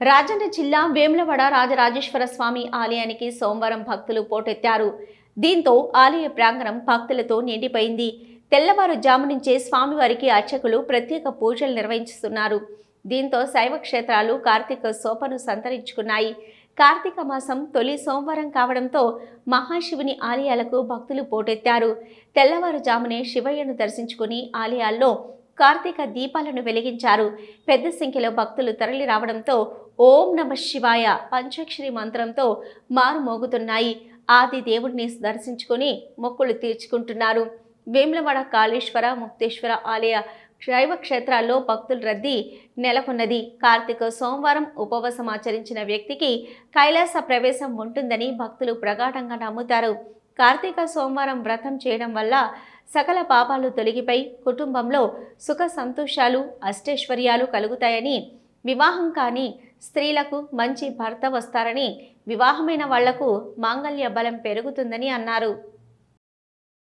రాజన్న జిల్లా వేములవాడ రాజరాజేశ్వర స్వామి ఆలయానికి సోమవారం భక్తులు పోటెత్తారు. దీంతో ఆలయ ప్రాంగణం భక్తులతో నిండిపోయింది. తెల్లవారుజాము నుంచే స్వామివారికి అర్చకులు ప్రత్యేక పూజలు నిర్వహిస్తున్నారు. దీంతో శైవ క్షేత్రాలు కార్తీక శోభను సంతరించుకున్నాయి. కార్తీక మాసం తొలి సోమవారం కావడంతో మహాశివుని ఆలయాలకు భక్తులు పోటెత్తారు. తెల్లవారుజామునే శివయ్యను దర్శించుకుని ఆలయాల్లో కార్తీక దీపాలను వెలిగించారు. పెద్ద సంఖ్యలో భక్తులు తరలి రావడంతో ఓం నమ శివాయ పంచాక్షరి మంత్రంతో మారుమోగుతున్నాయి ఆది దేవుడిని దర్శించుకుని మొక్కులు తీర్చుకుంటున్నారు. వేములవాడ కాళేశ్వర ముక్తేశ్వర ఆలయ శైవ క్షేత్రాల్లో భక్తుల రద్దీ నెలకొన్నది. కార్తీక సోమవారం ఉపవాసం ఆచరించిన వ్యక్తికి కైలాస ప్రవేశం ఉంటుందని భక్తులు ప్రగాఢంగా నమ్ముతారు. కార్తీక సోమవారం వ్రతం చేయడం వల్ల సకల పాపాలు తొలగిపై కుటుంబంలో సుఖ సంతోషాలు అష్టైశ్వర్యాలు కలుగుతాయని వివాహం కానీ స్త్రీలకు మంచి భర్త వస్తారని వివాహమైన వాళ్ళకు మాంగళ్య బలం పెరుగుతుందని అన్నారు.